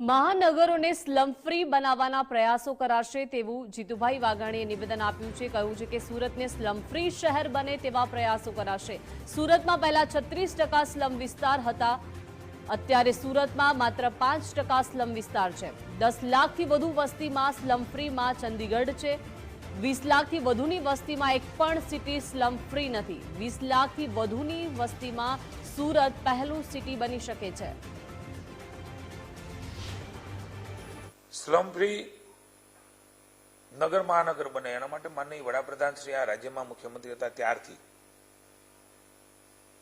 મહાનગરોને slum free બનાવવાના પ્રયાસો કરાશે તેવું જીતુભાઈ વાઘાણીએ નિવેદન આપ્યું છે. કહ્યું છે કે સુરતને સ્લમ ફ્રી શહેર બને તેવા પ્રયાસો કરાશે. સુરતમાં પહેલા છત્રીસ ટકા સ્લમ વિસ્તાર હતા. અત્યારે સુરતમાં માત્ર પાંચ ટકા સ્લમ વિસ્તાર છે. દસ લાખથી વધુ વસ્તીમાં સ્લમ ફ્રીમાં ચંદીગઢ છે. વીસ લાખથી વધુની વસ્તીમાં એક પણ સિટી સ્લમ ફ્રી નથી. વીસ લાખથી વધુની વસ્તીમાં સુરત પહેલું સિટી બની શકે છે. સ્લમ નગર મહાનગર બને. એના માટે માનનીય વડાપ્રધાન આ રાજ્યમાં મુખ્યમંત્રી હતા ત્યારથી.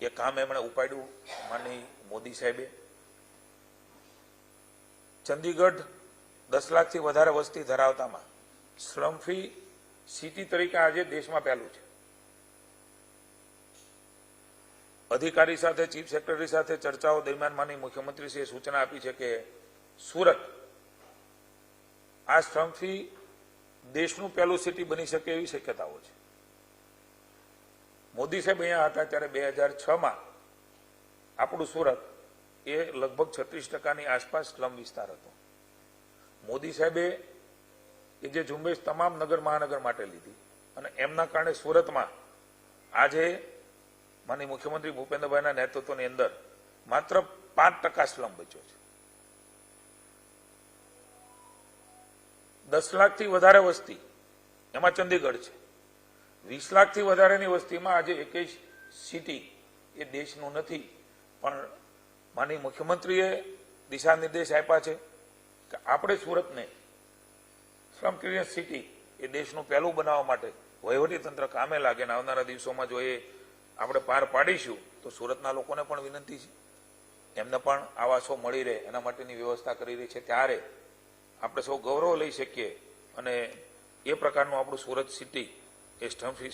એ કામ એમણે ઉપાડ્યું માનનીય મોદી સાહેબે. ચંદીગઢ દસ લાખથી વધારે વસ્તી ધરાવતામાં સ્લમ ફ્રી સિટી તરીકે આજે દેશમાં પહેલું છે. અધિકારી સાથે, ચીફ સેક્રેટરી સાથે ચર્ચાઓ દરમિયાન માનનીય મુખ્યમંત્રીશ્રીએ સૂચના આપી છે કે સુરત આ સ્થળથી દેશનું પહેલું સિટી બની શકે એવી શક્યતાઓ છે. મોદી સાહેબ અહીંયા હતા ત્યારે બે હજાર છમાં આપણું સુરત એ લગભગ છત્રીસ ટકાની આસપાસ સ્લમ વિસ્તાર હતો. મોદી સાહેબે એ જે ઝુંબેશ તમામ નગર મહાનગર માટે લીધી અને એમના કારણે સુરતમાં આજે માનની મુખ્યમંત્રી ભૂપેન્દ્રભાઈના નેતૃત્વની અંદર માત્ર પાંચ ટકા સ્લમ બચ્યો છે. દસ લાખથી વધારે વસ્તી. એમાં ચંદીગઢ છે. વીસ લાખથી વધારેની વસ્તીમાં આજે એકેય સિટી એ દેશનું નથી. પણ માની મુખ્યમંત્રીએ દિશા નિર્દેશ આપ્યા છે કે આપણે સુરતને સ્લમ ક્લિયર સિટી એ દેશનું પહેલું બનાવવા માટે વહીવટી તંત્ર કામે લાગે અને આવનારા દિવસોમાં જો એ આપણે પાર પાડીશું, તો સુરતના લોકોને પણ વિનંતી છે. એમને પણ આવાસો મળી રહે, એના માટેની વ્યવસ્થા કરી રહી છે ત્યારે આપણે સૌ ગૌરવ લઈ શકીએ અને એ પ્રકારનું આપણું સુરત સિટી એ સ્ટમ્પ સિટી